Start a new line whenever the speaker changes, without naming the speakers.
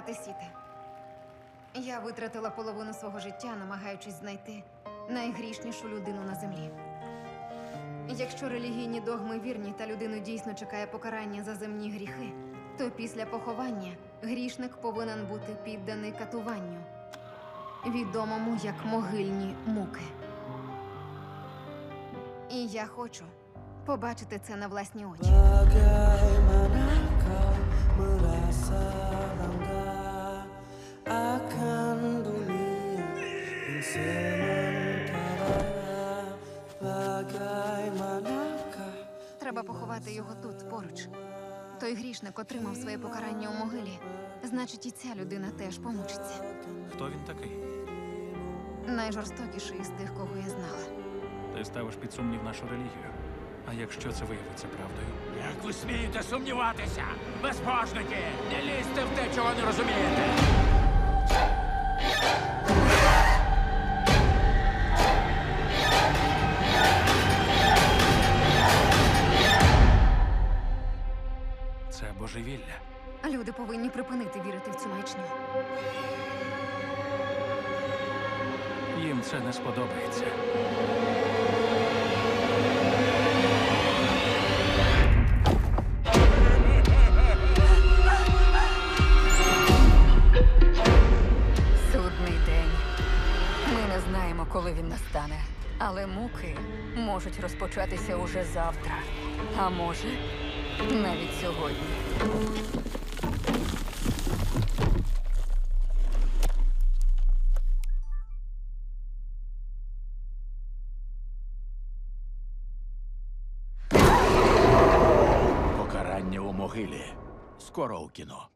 звати Сіта. Я витратила половину свого життя, намагаючись знайти найгрішнішу людину на землі. Якщо релігійні догми вірні та людину дійсно чекає покарання за земні гріхи, то після поховання грішник повинен бути підданий катуванню, відомому як могильні муки. І я хочу побачити це на власні очі. Треба поховати його тут, поруч. Той грішник отримав своє покарання у могилі. Значить, і ця людина теж помучиться.
Хто він такий?
Найжорстокіший із тих, кого я знала.
Ти ставиш під сумнів нашу релігію. А якщо це виявиться правдою?
Як ви смієте сумніватися? Безбожники! Не лізьте в те, чого не розумієте!
Це божевілля.
Люди повинні припинити вірити в цю маячню.
Їм це не сподобається.
Судний день. Ми не знаємо, коли він настане. Але муки можуть розпочатися уже завтра. А може, навіть сьогодні.
Покарання у могилі. Скоро у кіно.